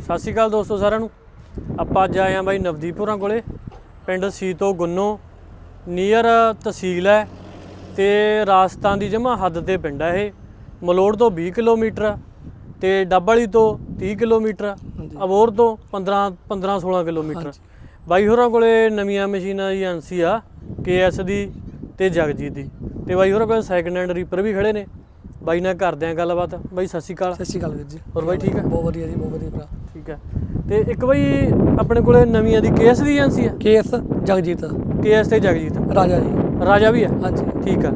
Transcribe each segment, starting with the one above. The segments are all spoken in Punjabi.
ਸਤਿ ਸ਼੍ਰੀ ਅਕਾਲ ਦੋਸਤੋ ਸਾਰਿਆਂ ਨੂੰ। ਆਪਾਂ ਅੱਜ ਆਏ ਆਂ ਬਾਈ ਨਵਦੀਪੁਰਾਂ ਕੋਲੇ ਪਿੰਡ ਸੀਤੋ ਗੁੰਨੋ ਨੀਅਰ ਤਹਿਸੀਲ ਹੈ ਤੇ ਰਾਜਸਥਾਨ ਦੀ ਜਮਾ ਹੱਦ ਤੇ ਪਿੰਡ ਹੈ ਇਹ। ਮਲੋੜ ਤੋਂ 20 ਕਿਲੋਮੀਟਰ ਤੇ ਡੱਬਵਾਲੀ ਤੋਂ 30 ਕਿਲੋਮੀਟਰ ਅਬੋਰ ਤੋਂ 15 15 16 ਕਿਲੋਮੀਟਰ। ਬਾਈ ਹੋਰਾਂ ਕੋਲੇ ਨਵੀਆਂ ਮਸ਼ੀਨਾਂ ਦੀ ਏਜੰਸੀ ਆ ਕੇਐਸ ਦੀ ਤੇ ਜਗਜੀਤ ਦੀ। ਤੇ ਬਾਈ ਹੋਰਾਂ ਕੋਲੇ ਸੈਕੰਡ ਹੈਂਡ ਰੀਪਰ ਵੀ ਖੜੇ ਨੇ। ਬਾਈ ਨਾਲ ਕਰਦੇ ਆਂ ਗੱਲਬਾਤ। ਬਾਈ ਸਤਿ ਸ਼੍ਰੀ ਅਕਾਲ। ਸਤਿ ਸ਼੍ਰੀ ਅਕਾਲ ਵੀਰ ਜੀ। ਹੋਰ ਬਾਈ ਠੀਕ ਆ? ਬਹੁਤ ਵਧੀਆ ਜੀ ਬਹੁਤ ਵਧੀਆ ਭਰਾ। ਠੀਕ ਹੈ ਤੇ ਇੱਕ ਬਈ ਆਪਣੇ ਕੋਲੇ ਨਵੀਆਂ ਦੀ ਕੇਐਸ ਦੀ ਏਜੰਸੀ ਆ? ਕੇਐਸ ਜਗਜੀਤ। ਕੇਐਸ ਤੇ ਜਗਜੀਤ। ਰਾਜਾ ਜੀ। ਰਾਜਾ ਵੀ ਆ? ਹਾਂਜੀ। ਠੀਕ ਆ।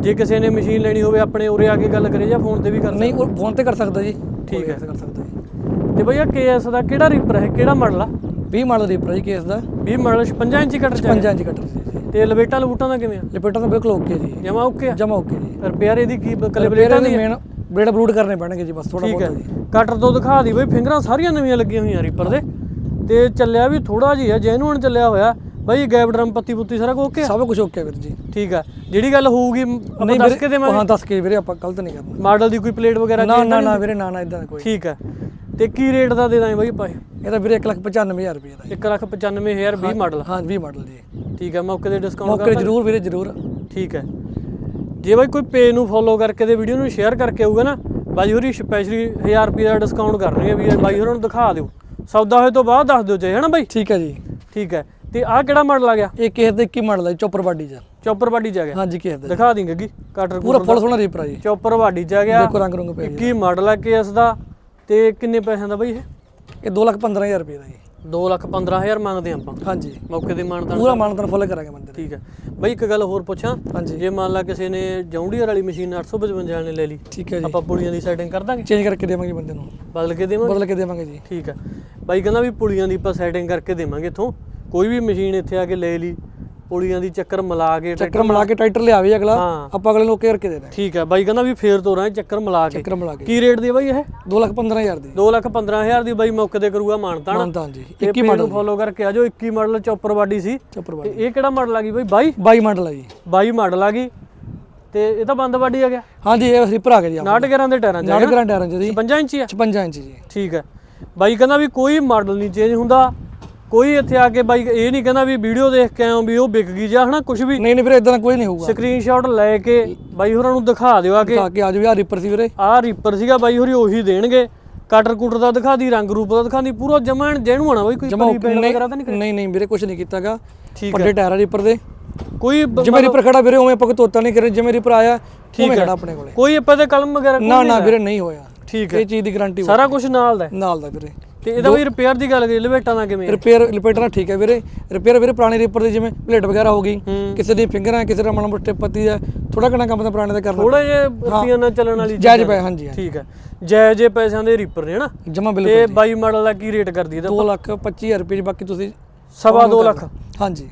ਜੇ ਕਿਸੇ ਨੇ ਮਸ਼ੀਨ ਲੈਣੀ ਹੋਵੇ ਆਪਣੇ ਉਰੇ ਆ ਕੇ ਗੱਲ ਕਰੇ ਜਾਂ ਫੋਨ ਤੇ ਵੀ ਕਰ ਨਹੀਂ ਉਹ ਫੋਨ ਤੇ ਕਰ ਸਕਦਾ ਜੀ। ਠੀਕ ਹੈ। ਕਰ ਸਕਦਾ ਜੀ। ਤੇ ਬਈ ਆ ਕੇਐਸ ਦਾ ਕਿਹੜਾ ਰੀਪਰ ਹੈ? ਕਿਹੜਾ ਮਾਡਲ ਆ? 20 ਮਾਡਲ ਰੀਪਰ ਹੈ ਜੀ ਕੇਐਸ ਦਾ। 20 ਮਾਡਲ 56 ਇੰਚੀ ਕਟਰ ਚ 5 ਇੰਚ ਕਟਰ ਜੀ ਤੇ ਲਵੇਟਾਂ ਲਵੂਟਾਂ ਦਾ ਕਿਵੇਂ ਆ? ਲਿਪਟਾਂ ਤਾਂ ਬਿਲਕੁਲ ਓਕੇ ਜੀ ਜਮਾ ਓਕੇ ਆ? ਜਮਾ ਓਕੇ ਜੀ ਰਿਪੇਅਰ ਇਹਦੀ ਕੀ ਕੈਲੀਬ੍ਰੇਟਾਂ ਦੇ ਦੀ ਮੇਨ ਬਲੇਡ ਬਲੂਡ ਕਰਨੇ ਪੈਣਗੇ ਜੀ ਬਸ ਥੋੜਾ ਬਹੁਤ ਜੀ। ਕਟਰ ਤੋਂ ਦਿਖਾ ਦੀ ਬਈ ਫਿੰਗਰਾਂ ਸਾਰੀਆਂ ਨਵੀਆਂ ਲੱਗੀਆਂ ਹੋਈਆਂ ਰੀਪਰ ਦੇ। ਤੇ ਚੱਲਿਆ ਵੀ ਥੋੜਾ ਜਿਹਾ ਜੈਨੂਨ ਚੱਲਿਆ ਹੋਇਆ। ਬਈ ਗੈਪ ਡਰਮ ਪੱਤੀ ਪੁੱਤੀ ਸਾਰਾ ਓਕੇ ਆ? ਸਭ ਕੁਝ ਓਕੇ ਵੀਰ ਜੀ। ਠੀਕ ਆ। ਜਿਹੜੀ ਗੱਲ ਹੋਊਗੀ ਆਪਾਂ ਨਹੀਂ ਦੱਸ ਕੇ ਦੇਵਾਂਗੇ। ਹਾਂ ਦੱਸ ਕੇ ਵੀਰੇ ਆਪਾਂ ਗਲਤ ਨਹੀਂ ਕਰਨਾ। ਮਾਡਲ ਦੀ ਕੋਈ ਪਲੇਟ ਵਗੈਰਾ ਨਾ ਨਾ ਨਾ? ਵੀਰੇ ਨਾ ਨਾ ਇਦਾਂ ਕੋਈ। ਠੀਕ ਹੈ ਤੇ ਕੀ ਰੇਟ ਦਾ ਦੇ ਦਾਂ ਬਾਈ ਪਾਏ ਇਹ ਤਾਂ ਵੀਰੇ 195000 ਰੁਪਏ ਦਾ ਜੀ। 195000 20 ਮਾਡਲ ਹਾਂ 20 ਮਾਡਲ ਜੀ ਠੀਕ ਹੈ ਮੌਕੇ ਤੇ ਡਿਸਕਾਊਂਟ ਮੌਕੇ ਜ਼ਰੂਰ ਵੀਰੇ ਜ਼ਰੂਰ। ਠੀਕ ਹੈ ਜੇ ਬਾਈ ਕੋਈ ਪੇਜ ਨੂੰ ਫੋਲੋ ਕਰਕੇ ਤੇ ਵੀਡੀਓ ਨੂੰ ਸ਼ੇਅਰ ਕਰਕੇ ਆਊਗਾ ਨਾ ਬਾਈ ਹੋਰੀ ਸਪੈਸ਼ਲੀ 1000 ਰੁਪਏ ਦਾ ਡਿਸਕਾਊਂਟ ਕਰਨਗੇ ਵੀ ਬਾਈ ਹੋਰਾਂ ਨੂੰ ਦਿਖਾ ਦਿਓ। ਸੌਦਾ ਹੋਏ ਤੋਂ ਬਾਅਦ ਦੱਸ ਦਿਓ ਚਾਹੇ ਹਨਾ ਬਾਈ? ਠੀਕ ਹੈ ਜੀ। ਠੀਕ ਹੈ ਤੇ ਆਹ ਕਿਹੜਾ ਮਾਡਲ ਆ ਗਿਆ? ਇਹ ਕੇਸ ਦੇ 21 ਮਾਡਲ ਹੈ ਚੋਪਰ ਬਾਡੀ ਚ। ਚੌਪਰ ਬਾਡੀ ਚ ਆ ਗਿਆ। ਹਾਂਜੀ ਕੇਸ ਦਾ। ਦਿਖਾ ਦਿੰਗੇ ਕੀ ਕਟਰ ਪੂਰਾ ਫੁੱਲ ਸੋਹਣਾ ਰੀਪਰ ਆ ਜੀ। ਚੌਪਰ ਬਾਡੀ ਚ ਆ ਗਿਆ। ਦੇਖੋ ਰੰਗ ਰੰਗ ਪਿਆ ਜੀ ਕੀ ਮਾਡਲ ਆ ਕੇਸ ਦਾ। ਤੇ ਕਿੰਨੇ ਪੈਸਿਆਂ ਦਾ ਬਾਈ ਇਹ? ਇਹ 215000 ਰੁਪਏ ਦਾ ਜੀ। 2 ਲੱਖ 15000 ਮੰਗਦੇ ਆਪਾਂ? ਹਾਂਜੀ। ਮੌਕੇ ਤੇ ਮਾਨਤਾ ਪੂਰਾ ਮਾਨਤਨ ਫੁੱਲ ਕਰਾਂਗੇ ਬੰਦੇ ਦਾ ਠੀਕ ਹੈ। ਬਾਈ ਇੱਕ ਗੱਲ ਹੋਰ ਪੁੱਛਾਂ। ਹਾਂਜੀ। ਜੇ ਮੰਨ ਲਾ ਕਿਸੇ ਨੇ ਜੌਂਡੀਅਰ ਵਾਲੀ ਮਸ਼ੀਨ 855 ਵਾਲੀ ਨੇ ਲੈ ਲਈ ਠੀਕ ਹੈ ਜੀ। ਆਪਾਂ ਪੁਲੀਆਂ ਦੀ ਸੈਟਿੰਗ ਕਰ ਦਾਂਗੇ? ਚੇਂਜ ਕਰਕੇ ਦੇਵਾਂਗੇ ਬੰਦੇ ਨੂੰ। ਬਦਲ ਕੇ ਦੇਵਾਂਗੇ? ਬਦਲ ਕੇ ਦੇਵਾਂਗੇ ਜੀ। ਠੀਕ ਹੈ। ਬਾਈ ਕਹਿੰਦਾ ਵੀ ਪੁਲੀਆਂ ਦੀ ਆਪਾਂ ਸੈਟਿੰਗ ਕਰਕੇ ਦੇਵਾਂਗੇ ਇੱਥੋਂ। ਕੋਈ ਵੀ ਮਸ਼ੀਨ ਇੱਥੇ ਆ ਕੇ ਲੈ ਲਈ ਪੁਲੀਆਂ ਦੀ ਚੱਕਰ ਮਿਲਾ ਕੇ ਚੱਕਰ ਮਿਲਾ ਕੇ ਟਾਈਟਰ ਲਿਆਵੇ ਅਗਲਾ। ਆਪਾਂ ਅਗਲੇ ਨੂੰ ਓਕੇ ਕਰਕੇ ਦੇਣਾ। ਠੀਕ ਹੈ ਬਾਈ ਕਹਿੰਦਾ ਵੀ ਫੇਰ ਤੋਰਾਂ ਚੱਕਰ ਮਿਲਾ ਕੇ। ਚੱਕਰ ਮਿਲਾ ਕੇ। ਕੀ ਰੇਟ ਦੀ ਬਾਈ ਇਹ? 215000 ਦੀ। 2 ਲੱਖ 15000 ਦੀ ਬਾਈ ਮੌਕੇ ਤੇ ਕਰੂਗਾ ਮਾਨਤਾਨ। ਮਾਨਤਾਂ ਜੀ ਤੇ 21 ਪੇਜ ਮਾਡਲ ਫੋਲੋ ਕਰਕੇ ਆ ਜਾਓ 21 ਮਾਡਲ ਚੌਪਰ ਬਾਡੀ ਸੀ। ਚੋਪਰ ਤੇ ਬਾਡੀ। ਇਹ ਕਿਹੜਾ ਮਾਡਲ ਆ ਗਈ ਬਾਈ? 22 22 ਮਾਡਲ ਹੈ ਜੀ। 22 ਮਾਡਲ ਆ ਗਈ। ਤੇ ਇਹ ਤਾਂ ਬੰਦ ਬਾਡੀ ਆ ਗਿਆ। ਹਾਂਜੀ ਇਹ ਰੀਪਰ ਆ ਗਿਆ ਜੀ 69 ਗਰਾਂ ਦੇ ਟਾਇਰਾਂ ਚ ਨਾਲ ਗ੍ਰਾਂਡ ਟਾਇਰਾਂ ਚ ਜੀ। 55 ਇੰਚੀ ਆ। 56 ਇੰਚ ਜੀ। ਠੀਕ ਹੈ ਬਾਈ ਕਹਿੰਦਾ ਵੀ ਕੋਈ ਮਾਡਲ ਨਹੀਂ ਚੇਂਜ ਹੁੰਦਾ। ਕੋਈ ਇੱਥੇ ਆ ਕੇ ਬਾਈ ਇਹ ਨਹੀਂ ਕਹਿੰਦਾ ਵੀ ਵੀਡੀਓ ਦੇਖ ਕੇ ਆਇਓ ਵੀ ਉਹ ਵਿਕ ਗਈ ਜਾਂ ਹਨਾ ਕੁਝ ਵੀ। ਨਹੀਂ ਨਹੀਂ ਵੀਰੇ ਇਦਾਂ ਦਾ ਕੋਈ ਨਹੀਂ ਹੋਊਗਾ। ਸਕਰੀਨਸ਼ਾਟ ਲੈ ਕੇ ਬਾਈ ਹੋਰਾਂ ਨੂੰ ਦਿਖਾ ਦਿਓ ਆ ਕੇ। ਆ ਕੇ ਆ ਜਾਓ ਯਾਰ ਰੀਪਰ ਸੀ ਵੀਰੇ। ਆਹ ਰੀਪਰ ਸੀਗਾ ਬਾਈ ਹੋਰੀ ਉਹੀ ਦੇਣਗੇ। ਕਟਰ ਕੁਟਰ ਦਾ ਦਿਖਾ ਦੀ ਰੰਗ ਰੂਪ ਦਾ ਦਿਖਾਉਂਦੀ ਪੂਰਾ ਜਮਣ ਜੈਨੂ ਆਣਾ ਬਾਈ ਕੋਈ ਪਰੀ ਪੈਣ ਵਗੈਰਾ ਤਾਂ ਨਹੀਂ ਨਹੀਂ ਨਹੀਂ ਵੀਰੇ ਕੁਝ ਨਹੀਂ ਕੀਤਾਗਾ। ਠੀਕ ਵੱਡੇ ਟਾਇਰ ਰੀਪਰ ਦੇ। ਕੋਈ ਜਿਵੇਂ ਰੀਪਰ ਖੜਾ ਵੀਰੇ ਉਵੇਂ ਆਪਾਂ ਤੋਤਾ ਨਹੀਂ ਕਰੇ ਜਿਵੇਂ ਰੀਪਰ ਆਇਆ ਉਵੇਂ ਖੜਾ ਆਪਣੇ ਕੋਲੇ। ਕੋਈ ਆਪਾਂ ਤੇ ਕਲਮ ਵਗੈਰਾ ਨਾ ਨਾ ਵੀਰੇ ਨਹੀਂ ਹੋਇਆ। ਠੀਕ ਹੈ ਇਹ ਚੀਜ਼ ਦੀ ਗਾਰੰਟੀ ਸਾਰਾ ਕੁਝ ਨਾਲ ਦਾ ਹੈ। ਨਾਲ ਦਾ ਵੀਰੇ। ਤੇ ਇਹਦਾ ਵੀ ਰਿਪੇਅਰ ਦੀ ਗੱਲ ਕਰੀ ਲਵੇਟਾਂ ਦਾ ਕਿਵੇਂ ਰਿਪੇਅਰ ਰਿਪੇਅਰ ਨਾਲ ਠੀਕ ਹੈ ਵੀਰੇ। ਰਿਪੇਅਰ ਵੀਰੇ ਪੁਰਾਣੇ ਰੀਪਰ ਦੇ ਜਿਵੇਂ ਪਲੇਟ ਵਗੈਰਾ ਹੋ ਗਈ। ਕਿਸੇ ਦੀ ਫਿੰਗਰਾਂ ਕਿਸੇ ਦਾ ਮਾੜਾ ਮੋਟੇ ਪੱਤੀ ਦਾ ਥੋੜਾ ਘਣਾ ਕੰਮ ਤਾਂ ਪੁਰਾਣੇ ਦਾ ਕਰਨਾ। ਥੋੜਾ ਜਿਹਾ ਬੱਤੀਆਂ ਨਾਲ ਚੱਲਣ ਵਾਲੀ ਜਾਇਜ਼ ਪਏ ਹਾਂਜੀ ਠੀਕ ਹੈ। ਜੈ ਜੇ ਪੈਸਿਆਂ ਦੇ ਰੀਪਰ ਨੇ ਹਨਾ ਜਮਾ ਬਿਲਕੁਲ ਤੇ 22 ਮਾਡਲ ਦਾ ਕੀ ਰੇਟ ਕਰਦੀ ਇਹਦਾ 2 ਲੱਖ 25000 ਰੁਪਏ ਬਾਕੀ ਤੁਸੀਂ ਸਵਾ ਦੋ ਲੱਖ। ਹਾਂਜੀ।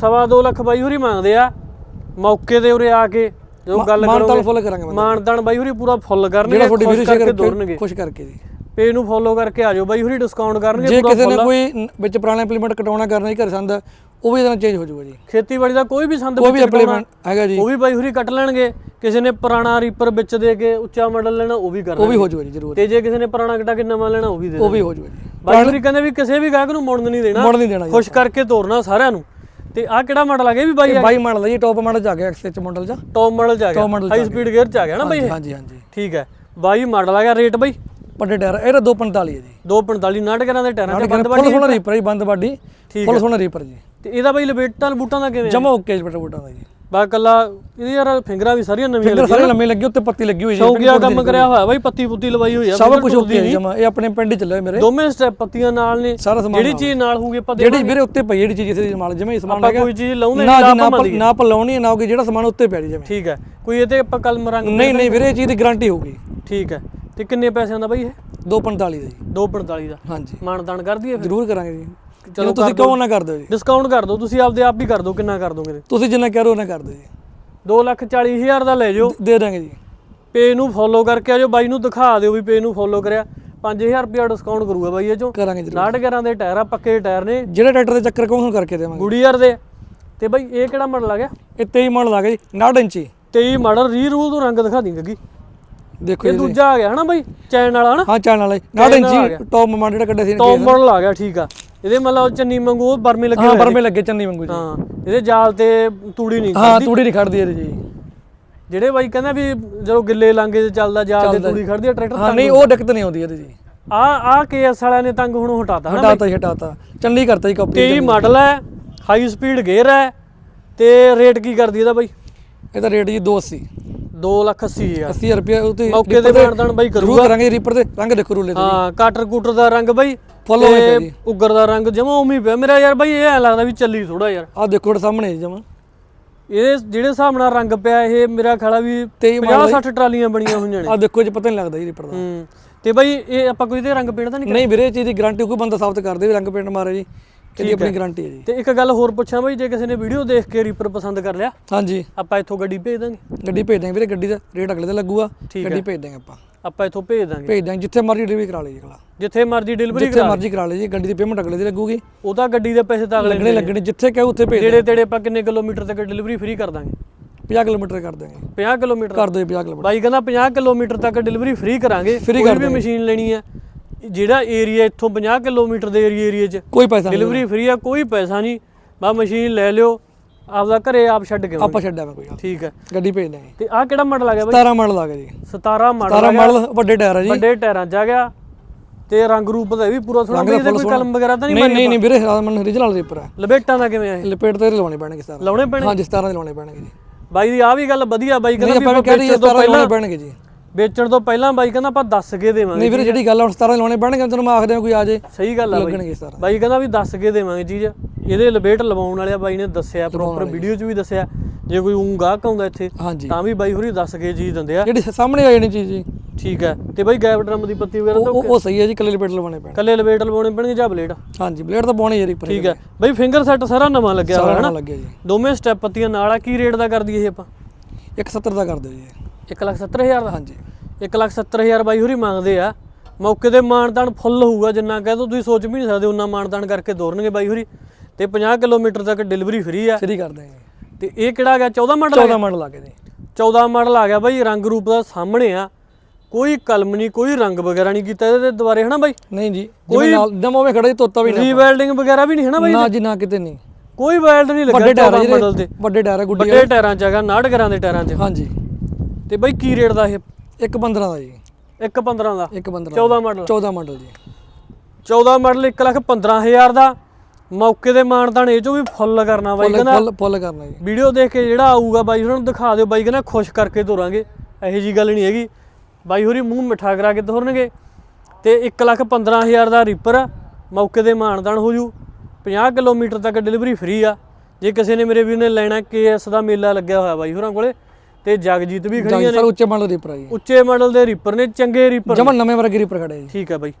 ਸਵਾ ਦੋ ਲੱਖ ਬਾਈ ਹੋਰੀ ਮੰਗਦੇ ਆ। ਮੌਕੇ ਤੇ ਉਰੇ ਆ ਕੇ ਜਦੋਂ ਗੱਲ ਕਰੋਗੇ ਫੁੱਲ ਕਰਾਂਗੇ ਮਾਨਤਾਨ ਬਾਈ ਹੋਰੀ ਪੂਰਾ ਫੁੱਲ ਕਰਨਗੇ ਜਿਹੜਾ ਤੁਹਾਡੀ ਖੁਸ਼ ਵੀਡੀਓ ਕਰਕੇ ਸ਼ੇਅਰ ਦੋਰਨਗੇ ਕਰਕੇ ਖੁਸ਼ ਕਰਕੇ ਜੀ। ਪੇਜ ਨੂੰ ਫੋਲੋ ਕਰਕੇ ਆ ਜਾਓ ਬਾਈ ਹੋਰੀ ਡਿਸਕਾਊਂਟ ਕਰਨਗੇ ਜੇ ਕਿਸੇ ਨੇ ਕੋਈ ਵਿੱਚ ਪੁਰਾਣਾ ਇੰਪਲੀਮੈਂਟ ਕਟਾਉਣਾ ਕਰਨਾ ਹੀ ਘਰ ਸੰਦ ਉਹ ਵੀ ਇਹਦਾ ਚੇਂਜ ਹੋ ਜਾਊਗਾ ਜੀ। ਖੇਤੀਬਾੜੀ ਦਾ ਕੋਈ ਵੀ ਸੰਦ ਕੋਈ ਵੀ ਇੰਪਲੀਮੈਂਟ ਹੈਗਾ ਜੀ। ਉਹ ਵੀ ਬਾਈ ਹੋਰੀ ਕੱਟ ਲੈਣਗੇ। ਕਿਸੇ ਨੇ ਪੁਰਾਣਾ ਰੀਪਰ ਵਿੱਚ ਦੇ ਕੇ ਉੱਚਾ ਮਾਡਲ ਲੈਣਾ ਉਹ ਵੀ ਕਰਨਾ ਉਹ ਵੀ ਹੋ ਜਾਊਗਾ ਜੀ ਜ਼ਰੂਰ। ਤੇ ਜੇ ਕਿਸੇ ਨੇ ਪੁਰਾਣਾ ਕਟਾ ਕੇ ਨਵਾਂ ਲੈਣਾ ਉਹ ਵੀ ਦੇ ਉਹ ਵੀ ਹੋ ਜਾਊਗਾ ਜੀ। ਬਾਈ ਹੋਰੀ ਕਹਿੰਦੇ ਵੀ ਕਿਸੇ ਵੀ ਗਾਹਕ ਨੂੰ ਮੁੜਨ ਨਹੀਂ ਦੇਣਾ। ਮੁੜ ਨਹੀਂ ਦੇਣਾ ਖੁਸ਼ ਕਰਕੇ ਤੋਰਨਾ ਸਾਰਿਆਂ ਨੂੰ। ਤੇ ਆਹ ਕਿਹੜਾ ਮਾਡਲ ਆ ਗਿਆ ਵੀ ਬਾਈ 22 ਮਾਡਲ ਜੀ ਟੌਪ ਮਾਡਲ ਚ ਆ ਗਿਆ ਐਕਸ ਮਾਡਲ ਚ। ਟੌਪ ਮਾਡਲ ਚ ਆ ਗਿਆ। ਹਾਈ ਆ ਸਪੀਡ ਗੇਅਰ ਚ ਆ ਗਿਆ ਨਾ ਬਾਈ? ਹਾਂਜੀ ਹਾਂਜੀ ਠੀਕ ਹੈ। 22 ਮਾਡਲ ਆ ਗਿਆ ਰੇਟ ਬਾਈ? ਵੱਡੇ ਟਾਇਰ ਇਹਦਾ 245 ਹੈ ਜੀ। 245 ਨਾਟ ਕਰਾਂ ਦੇ ਟਾਇਰਾਂ ਤੇ ਬੰਦ ਫੁੱਲ ਸੋਹਣਾ ਰੀਪਰ ਜੀ ਬੰਦ ਬਾਡੀ ਫੁੱਲ ਸੋਹਣਾ ਰੀਪਰ ਜੀ। ਤੇ ਇਹਦਾ ਬਾਈ ਲਪੇਟਾਂ ਬੂਟਾਂ ਦਾ ਕਿਵੇਂ ਜਮਾ ਓਕੇ ਜੀ ਬਟਾ ਬੂਟਾ ਦਾ ਜੀ। ਬਾ ਕੱਲਾ ਇਹਦੀ ਯਾਰ ਫਿੰਗਰਾਂ ਵੀ ਸਾਰੀਆਂ ਨਵੀਆਂ ਫਿੰਗਰ ਸਾਰੇ ਲੰਮੇ ਲੱਗੇ ਉੱਤੇ ਪੱਤੀ ਲੱਗੀ ਹੋਈ ਜੀ ਸ਼ੌਕੀਆ ਕੰਮ ਕਰਿਆ ਹੋਇਆ ਬਾਈ ਪੱਤੀ ਪੁੱਤੀ ਲਵਾਈ ਹੋਈ ਆ ਸਭ ਕੁਝ ਟੁੱਟਦੀ ਓਕੇ ਜਮਾ ਇਹ ਆਪਣੇ ਪਿੰਡ ਹੀ ਚੱਲੇ ਮੇਰੇ। ਦੋਵੇਂ ਸਟੈਪ ਪੱਤੀਆਂ ਨਾਲ ਨੇ। ਜਿਹੜੀ ਚੀਜ਼ ਨਾਲ ਹੋਊਗੀ ਆਪਾਂ ਜਿਹੜੀ ਵੀਰੇ ਉੱਤੇ ਪਈ ਜਿਹੜੀ ਚੀਜ਼ ਇਸੇ ਦੀ ਮਾਲ ਜਿਵੇਂ ਸਮਾਨ ਹੈਗਾ ਕੋਈ ਚੀਜ਼ ਲਾਉਂਦੇ ਨਾ ਨਹੀਂ ਨਾ ਆਪਾਂ ਲਾਉਣੀ ਹੈ ਨਾ ਕਿ ਜਿਹੜਾ ਸਮਾਨ ਉੱਤੇ ਪੈ ਜੀ ਜਿਵੇਂ। ਠੀਕ ਹੈ। ਕੋਈ ਇਹ ਤੇ ਆਪਾਂ ਕਲਮ ਰੰਗ ਨਹੀਂ ਨਹੀਂ ਵੀਰੇ ਇਹ ਚੀਜ਼ ਦੀ ਗਾਰੰਟੀ ਹੋਊਗੀ। ਠੀਕ ਹੈ। ਤੇ ਕਿੰਨੇ ਪੈਸਿਆਂ ਦਾ ਬਾਈ ਇਹ? 245 ਦਾ ਜੀ। 245 ਦਾ। ਹਾਂਜੀ। ਮਾਨਦਾਨ ਕਰ ਦਈਏ ਫਿਰ? ਜ਼ਰੂਰ ਕਰਾਂਗੇ ਜੀ। ਚਲੋ ਤੁਸੀਂ ਕਹੋ ਨਾ ਕਰ ਦਿਓ ਜੀ? ਡਿਸਕਾਊਂਟ ਕਰ ਦਿਓ। ਤੁਸੀਂ ਆਪਦੇ ਆਪ ਹੀ ਕਰ ਦਿਓ। ਕਿੰਨਾ ਕਰ ਦੋਗੇ? ਤੁਸੀਂ ਜਿੰਨਾ ਕਹਿ ਰਹੇ ਹੋ ਨਾ ਕਰ ਦਿਓ ਜੀ। 2 ਲੱਖ 40 ਹਜ਼ਾਰ ਦਾ ਲੈ ਜਾਓ। ਦੇ ਦਾਂਗੇ ਜੀ। ਪੇਜ ਨੂੰ ਫੋਲੋ ਕਰਕੇ ਆ ਜਾਓ। ਬਾਈ ਨੂੰ ਦਿਖਾ ਦਿਓ ਵੀ ਪੇਜ ਨੂੰ ਫੋਲੋ ਕਰਿਆ। 5000 ਰੁਪਿਆ ਡਿਸਕਾਊਂਟ ਕਰੂਗਾ ਬਾਈ ਇਹ ਚੋਂ। ਕਰਾਂਗੇ ਜੀ 69 ਦੇ ਟਾਇਰ ਆ ਪੱਕੇ ਟਾਇਰ ਨੇ। ਜਿਹੜੇ ਟਰੈਕਟਰ ਦੇ ਚੱਕਰ ਕਹੋ ਹੁਣ ਕਰਕੇ ਦੇਵਾਂਗੇ? ਗੁੜੀਅਰ ਦੇ। ਤੇ ਬਾਈ ਇਹ ਕਿਹੜਾ ਮਾਡਲ ਆ ਗਿਆ? ਇਹ 23 ਮਾਡਲ ਆ ਗਿਆ ਜੀ। 69 ਇੰਚੀ। 23 ਮਾਡਲ ਰੀ ਰੂ ਤੋਂ ਰੰਗ ਦਿਖਾ ਦੀ ਗੱਗੀ। ਦੇਖੋ ਇਹ ਦੂਜਾ ਆ ਗਿਆ ਹਨਾ ਬਾਈ? ਚੈਨ ਵਾਲਾ ਹਨਾ? ਹਾਂ ਚਾਣ ਵਾਲੇ 9 ਨਾਲ ਆ ਗਿਆ। ਇੰਚੀ ਟੌਪ ਮਮਾ ਜਿਹੜਾ ਕੱਢਿਆ ਸੀ ਟੌਪ ਮਾਡਲ ਆ ਗਿਆ ਠੀਕ ਆ। ਇਹਦੇ ਮਤਲਬ ਚੰਨੀ ਵਾਂਗੂ ਉਹ ਬਰਮੇ ਲੱਗੇ ਹਾਂ ਪਰਮੇ ਲੱਗੇ ਚੰਨੀ ਵਾਂਗੂ ਜੀ। ਹਾਂ ਇਹਦੇ ਜਾਲ ਤੇ ਤੂੜੀ ਨਹੀਂ ਹਾਂ ਤੂੜੀ ਨਹੀਂ ਖੜਦੀ ਇਹਦੇ ਜੀ। ਜਿਹੜੇ ਬਾਈ ਕਹਿੰਦਾ ਵੀ ਜਦੋਂ ਗਿੱਲੇ ਲਾਂਗੇ ਤੇ ਚੱਲਦਾ ਜਾਲ ਤੇ ਤੂੜੀ ਖੜਦੀ ਆ ਟਰੈਕਟਰ ਹਾਂ ਨਹੀਂ ਉਹ ਦਿੱਕਤ ਨਹੀਂ ਆਉਂਦੀ ਇਹਦੇ ਜੀ। ਆ ਆ ਕੇਐਸ ਵਾਲਿਆਂ ਨੇ ਤੰਗ ਹੁਣ ਹਟਾਤਾ ਹਨਾ ਹਟਾਤਾ ਹਟਾਤਾ। ਚੰਨੀ ਕਰਤਾ ਜੀ ਕਾਪੀ 23 ਮਾਡਲ ਹੈ ਹਾਈ ਸਪੀਡ ਗੇਅਰ ਹੈ ਤੇ ਰੇਟ ਕੀ ਕਰਦੀ ਇਹਦਾ ਬਾਈ? ਇਹਦਾ ਰੇਟ ਜੀ 280 2 ਲੱਖ 80 ਹਜ਼ਾਰ। 80 ਰੁਪਏ ਉਹ ਤੇ ਮੌਕੇ ਤੇ ਮਾਨਦਾਨ ਬਾਈ ਕਰੂਗਾ। ਕਰਾਂਗੇ ਰੀਪਰ ਤੇ ਰੰਗ ਦੇਖੋ ਰੂਲੇ ਤੇ ਹਾਂ ਕਾਟਰ ਕੂਟਰ ਦਾ ਰੰਗ ਬਾਈ। Full ਹੋਇਆ ਪਿਆ ਤੇ ਜੀ। ਉਗਰ ਦਾ ਰੰਗ ਜਮਾ ਉਮੀ ਪਿਆ। ਮੇਰਾ ਯਾਰ ਬਾਈ ਇਹ ਐ ਲੱਗਦਾ ਵੀ ਚੱਲੀ ਥੋੜਾ ਯਾਰ। ਆਹ ਦੇਖੋ ਸਾਹਮਣੇ ਜਮਾ। ਇਹਦੇ ਜਿਹੜੇ ਹਿਸਾਬ ਨਾਲ ਰੰਗ ਪਿਆ ਇਹ ਮੇਰਾ ਖਿਆਲ ਆ ਵੀ 23 50 60 ਟਰਾਲੀਆਂ ਬਣੀਆਂ ਹੋਈਆਂ ਨੇ। ਆਹ ਦੇਖੋ ਜੀ ਪਤਾ ਨਹੀਂ ਲੱਗਦਾ ਜੀ ਰੀਪਰ ਦਾ। ਤੇ ਬਾਈ ਇਹ ਆਪਾਂ ਕੋਈ ਇਹਦੇ ਰੰਗ ਪੇਂਟ ਤਾਂ ਨਹੀਂ ਨਹੀਂ ਵੀਰੇ ਇਹ ਚੀਜ਼ ਦੀ ਗਾਰੰਟੀ ਕੋਈ ਬੰਦਾ ਸਾਬਤ ਕਰ ਦੇ ਵੀ ਰੰਗ ਪੇਂਟ ਮਾਰੇ ਜੀ। ਇਹਦੀ ਆਪਣੀ ਗਾਰੰਟੀ ਹੈ ਜੀ? ਤੇ ਇੱਕ ਗੱਲ ਹੋਰ ਪੁੱਛਾਂ ਬਾਈ ਜੇ ਕਿਸੇ ਨੇ ਵੀਡੀਓ ਦੇਖ ਕੇ ਰੀਪਰ ਪਸੰਦ ਕਰ ਲਿਆ ਹਾਂਜੀ। ਆਪਾਂ ਇੱਥੋਂ ਗੱਡੀ ਭੇਜ ਦਾਂਗੇ। ਗੱਡੀ ਭੇਜ ਦਾਂਗੇ ਵੀਰੇ ਗੱਡੀ ਦਾ ਰੇਟ ਅਗਲੇ ਤੇ ਲੱਗੂਗਾ ਗੱਡੀ ਭੇਜ ਦਾਂਗੇ ਆਪਾਂ। ਆਪਾਂ ਇੱਥੋਂ ਭੇਜ ਦਾਂਗੇ। ਭੇਜ ਦਾਂਗੇ ਜਿੱਥੇ ਮਰਜ਼ੀ ਡਿਲੀਵਰੀ ਕਰਾ ਲਈ ਅਗਲਾ। ਜਿੱਥੇ ਮਰਜ਼ੀ ਡਿਲੀਵਰੀ ਜਿੱਥੇ ਮਰਜ਼ੀ ਕਰਾ ਲਈ ਜੀ ਗੱਡੀ ਦੀ ਪੇਮੈਂਟ ਅਗਲੇ ਦੀ ਲੱਗੂਗੀ। ਉਹ ਤਾਂ ਗੱਡੀ ਦੇ ਪੈਸੇ ਤਾਂ ਅਗਲੇ ਲੱਗਣੇ ਲੱਗਣੇ ਜਿੱਥੇ ਕਹੇ ਉੱਥੇ ਭੇਜ ਜਿਹੜੇ ਤੇੜੇ ਆਪਾਂ ਕਿੰਨੇ ਕਿਲੋਮੀਟਰ ਤੱਕ ਡਿਲੀਵਰੀ ਫ੍ਰੀ ਕਰ ਦਾਂਗੇ? 50 ਕਿਲੋਮੀਟਰ ਕਰ ਦਾਂਗੇ। 50 ਕਿਲੋਮੀਟਰ? ਕਰ ਦੋ 50 ਕਿਲੋਮੀਟਰ। ਬਾਈ ਕਹਿੰਦਾ 50 ਕਿਲੋਮੀਟਰ ਤੱਕ ਡਿਲੀਵਰੀ ਫ੍ਰੀ ਕਰਾਂਗੇ। ਕੋਈ ਕਰ ਵੀ ਮਸ਼ੀਨ ਲੈਣੀ ਹੈ। ਜਿਹੜਾ ਏਰੀਆ ਇੱਥੋਂ 50 ਕਿਲੋਮੀਟਰ ਦੇ ਏਰੀਆ ਏਰੀਆ 'ਚ ਕੋਈ ਪੈਸਾ ਨਹੀਂ ਡਿਲੀਵਰੀ ਫ੍ਰੀ ਆ ਕੋਈ ਪੈਸਾ ਨਹੀਂ। ਬਾ ਮਸ਼ੀਨ ਲੈ ਲਿਓ ਆਪਦਾ ਘਰੇ ਆਪ ਛੱਡ ਕੇ। ਆਪਾਂ ਛੱਡਾਂਗੇ ਕੋਈ ਗੱਲ। ਠੀਕ ਹੈ। ਗੱਡੀ ਭੇਜ ਦਾਂਗੇ ਤੇ ਆਹ ਕਿਹੜਾ ਮਾਡਲ ਆ ਗਿਆ ਬਾਈ? 17 ਮਾਡਲ ਆ ਗਿਆ ਜੀ। 17 ਮਾਡਲ 17 ਮਾਡਲ ਵੱਡੇ ਟਾਇਰ ਆ ਜੀ। ਵੱਡੇ ਟਾਇਰਾਂ 'ਚ ਆ ਗਿਆ। ਤੇ ਰੰਗ ਰੂਪ ਦਾ ਵੀ ਪੂਰਾ ਸੋਹਣਾ ਇਹਦੇ ਕੋਈ ਕਲਮ ਵਗੈਰਾ ਤਾਂ ਨਹੀਂ ਨਹੀਂ ਨਹੀਂ ਨਹੀਂ ਵੀਰੇ ਰਾਮਨ ਓਰੀਜਨਲ ਰੀਪਰ ਹੈ ਲਪੇਟਾਂ ਦਾ ਕਿਵੇਂ ਆ ਇਹ? ਲਪੇਟ ਤੇ ਲਵਾਉਣੇ ਪੈਣਗੇ ਸਤਾਰਾਂ ਲਾਉਣੇ ਪੈਣੇ ਹਾਂਜੀ 17 ਦੇ ਲਾਉਣੇ ਪੈਣਗੇ ਜੀ। ਬਾਈ ਦੀ ਆ ਵੀ ਗੱਲ ਵਧੀਆ ਬਾਈ ਕਹਿੰਦਾ ਵੀ ਆਪਾਂ ਆਪਾਂ ਕਹਿ ਰਹੀ ਵੇਚਣ ਤੋਂ 17 ਪਹਿਲਾਂ ਲਾਉਣੇ ਪੈਣਗੇ ਜੀ। ਵੇਚਣ ਤੋਂ ਪਹਿਲਾਂ ਬਾਈ ਕਹਿੰਦਾ ਆਪਾਂ ਦੱਸ ਕੇ ਦੇਵਾਂਗੇ ਨਹੀਂ ਵੀਰੇ ਜਿਹੜੀ ਗੱਲ ਹੁਣ 17 ਲਾਉਣੇ ਪੈਣਗੇ ਤੈਨੂੰ ਮੈਂ ਆਖ ਦਿਆਂ ਕੋਈ ਆ ਜੇ। ਸਹੀ ਗੱਲ ਆ ਬਾਈ। ਲੱਗਣਗੇ 17 ਬਾਈ ਕਹਿੰਦਾ ਵੀ ਦੱਸ ਕੇ ਦੇਵਾਂਗੇ ਚੀਜ਼। ਇਹਦੇ ਲਪੇਟ ਲਵਾਉਣ ਵਾਲਿਆ ਬਾਈ ਨੇ ਦੱਸਿਆ ਪ੍ਰੋਪਰ ਵੀਡੀਓ 'ਚ ਵੀ ਦੱਸਿਆ। ਜੇ ਕੋਈ ਊਂ ਗਾਹਕ ਆਉਂਦਾ ਇੱਥੇ ਤਾਂ ਵੀ ਬਾਈ ਹੋਰੀ ਦੱਸ ਕੇ ਚੀਜ਼ ਦਿੰਦੇ ਆ। ਜਿਹੜੀ ਸਾਹਮਣੇ ਆ ਜਾਣੀ ਚੀਜ਼ ਜੀ। ਠੀਕ ਹੈ। ਤੇ ਬਾਈ ਗੈਪ ਡਰਮ ਦੀ ਪੱਤੀ ਵਗੈਰਾ ਤਾਂ ਉਹ ਸਹੀ ਹੈ ਜੀ ਕੱਲੇ ਲਪੇਟ ਲਵਾਉਣੇ ਪੈਣ। ਕੱਲੇ ਲਪੇਟ ਲਵਾਉਣੇ ਪੈਣਗੇ ਜਾਂ ਬਲੇਡ? ਹਾਂਜੀ ਬਲੇਡ ਤਾਂ ਪਾਉਣੇ ਜੀ ਰੀਪਰ ਠੀਕ ਹੈ। ਬਾਈ ਫਿੰਗਰ ਸੈੱਟ ਸਾਰਾ ਨਵਾਂ ਲੱਗਿਆ ਹੋਇਆ ਹੈ ਨਾ ਦੋਵੇਂ ਸਟੈਪ ਪੱਤੀਆਂ ਨਾਲ ਆ ਕੀ ਰੇਟ ਦਾ ਕਰਦੀ ਇਹ ਆਪਾਂ? 170 ਦਾ ਕਰ ਦਿਓ ਜੀ। 170000 ਦਾ? ਹਾਂਜੀ। 170000 ਬਾਈ ਹੋਰੀ ਮੰਗਦੇ ਆ। ਮੌਕੇ ਤੇ ਮਾਨਤਾਨ ਫੁੱਲ ਹੋਊਗਾ ਜਿੰਨਾ ਕਹਿ ਦੋ ਤੁਸੀਂ ਸੋਚ ਵੀ ਨਹੀਂ ਸਕਦੇ ਉਹਨਾਂ ਮਾਨਤਾਨ ਕਰਕੇ ਤੋਰਨਗੇ ਬਾਈ ਹੋਰੀ। ਤੇ 50 ਕਿਲੋਮੀਟਰ ਤੱਕ ਡਿਲੀਵਰੀ ਫ੍ਰੀ ਆ। ਫ੍ਰੀ ਕਰ ਦਾਂਗੇ ਤੇ ਇਹ ਕਿਹੜਾ ਆ ਗਿਆ 14 ਮਾਡਲ ਆ 14 ਮਾਡਲ ਆ ਗਏ ਜੀ 14 ਮਾਡਲ ਆ ਗਿਆ ਬਾਈ ਰੰਗ ਰੂਪ ਦਾ ਸਾਹਮਣੇ ਆ। ਕੋਈ ਕਲਮ ਨਹੀਂ ਕੋਈ ਰੰਗ ਵਗੈਰਾ ਨਹੀਂ ਕੀਤਾ ਇਹਦੇ ਦੁਬਾਰੇ ਹਨਾ ਬਾਈ? ਨਹੀਂ ਜੀ ਕੋਈ ਨਾਲ ਦਮੋਵੇਂ ਖੜਾ ਜੀ ਤੋਤਾ ਵੀ ਨਹੀਂ ਰੀਵੈਲਡਿੰਗ ਵਗੈਰਾ ਵੀ ਨਹੀਂ ਹਨਾ ਬਾਈ? ਨਾ ਜੀ ਨਾ ਕਿਤੇ ਨਹੀਂ। ਕੋਈ ਵੈਲਡ ਨਹੀਂ ਵੱਡੇ ਲੱਗਾ ਟਾਇਰ ਆ 14 ਮਾਡਲ ਜੀ ਤੇ। ਵੱਡੇ ਟਾਇਰ ਆ ਗੁੱਡੀ ਵੱਡੇ ਟਾਇਰਾਂ ਚ ਹੈਗਾ 69 ਗਰਾਂ ਦੇ ਟਾਇਰਾਂ ਚ। ਹਾਂਜੀ। ਤੇ ਬਾਈ ਕੀ ਰੇਟ ਦਾ ਇਹ? ਇੱਕ 15 ਦਾ ਜੀ। 1.15 ਦਾ? ਇੱਕ 15 14 ਮਾਡਲ 14 ਮਾਡਲ ਜੀ। 14 ਮਾਡਲ 1,15,000 ਦਾ। ਮੌਕੇ ਦੇ ਮਾਨਤਾਨ ਇਹ ਚੋਂ ਵੀ ਫੁੱਲ ਕਰਨਾ ਬਾਈ ਕਹਿੰਦਾ। ਫੁੱਲ ਫੁੱਲ ਕਰਨਾ ਜੀ। ਵੀਡੀਓ ਦੇਖ ਕੇ ਜਿਹੜਾ ਆਊਗਾ ਬਾਈ ਉਹਨਾਂ ਨੂੰ ਦਿਖਾ ਦਿਓ ਬਾਈ ਕਹਿੰਦਾ ਖੁਸ਼ ਕਰਕੇ ਤੋਰਾਂਗੇ। ਇਹੋ ਜੀ ਗੱਲ ਨਹੀਂ ਹੈਗੀ। ਬਾਈ ਹੋਰੀ ਮੂੰਹ ਮਿੱਠਾ ਕਰਾ ਕੇ ਤੋਰਨਗੇ। ਤੇ 1,15,000 ਦਾ ਰੀਪਰ ਆ, ਮੌਕੇ ਦੇ ਮਾਨਦਾਨ ਹੋ ਜੂ। 50 ਕਿਲੋਮੀਟਰ ਤੱਕ ਡਿਲੀਵਰੀ ਫ੍ਰੀ ਆ। ਜੇ ਕਿਸੇ ਨੇ ਮੇਰੇ ਵੀਰ ਨੇ ਲੈਣਾ ਕੇਐਸ ਦਾ ਮੇਲਾ ਲੱਗਿਆ ਹੋਇਆ ਬਾਈ ਹੋਰਾਂ ਕੋਲੇ ਤੇ ਜਗਜੀਤ ਵੀ ਖੜੀਆਂ ਨੇ। ਸਰ ਉੱਚੇ ਮਾਡਲ ਰੀਪਰ ਆ ਜੀ ਉੱਚੇ ਮਾਡਲ ਦੇ ਰੀਪਰ ਨੇ ਚੰਗੇ ਰੀਪਰ ਜਮਨ ਨਵੇਂ ਵਰਗੇ ਰੀਪਰ ਖੜੇ ਜੀ। ਠੀਕ ਆ ਬਾਈ।